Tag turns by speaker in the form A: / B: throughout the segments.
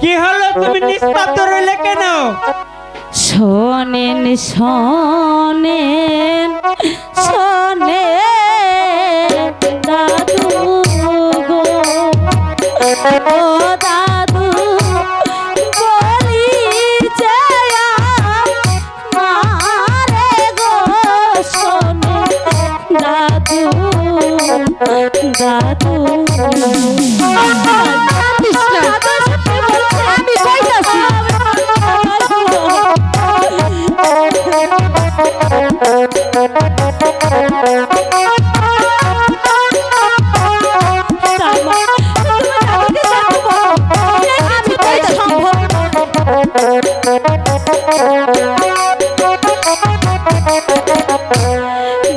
A: কি হলো তুমি নিস্তাত রইলে কেন?
B: শোনেন শোনেন শোনেন।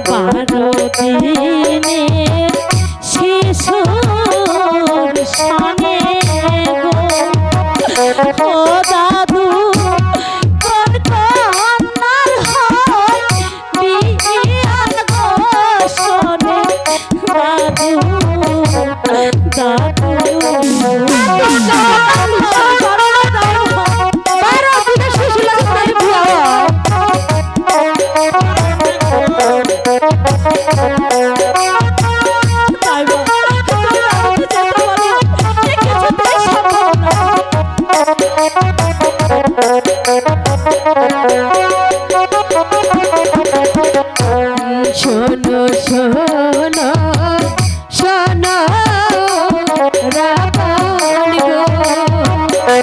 B: বারো দিনে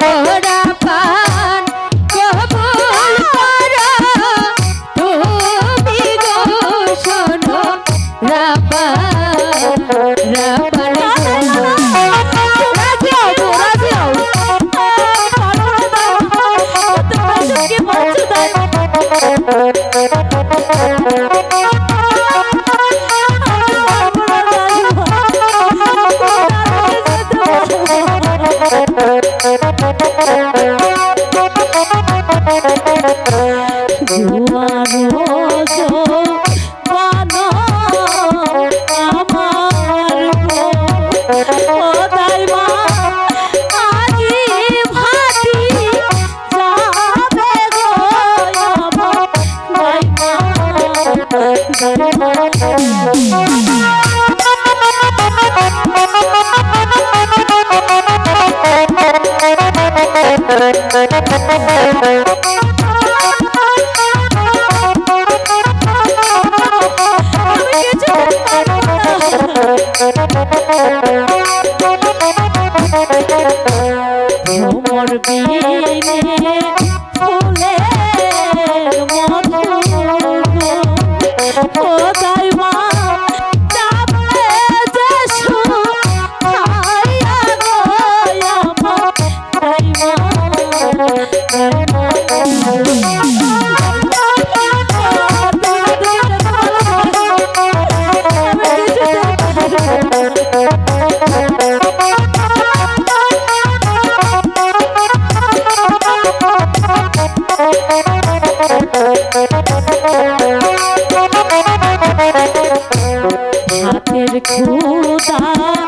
B: পড়া হাতের খুদা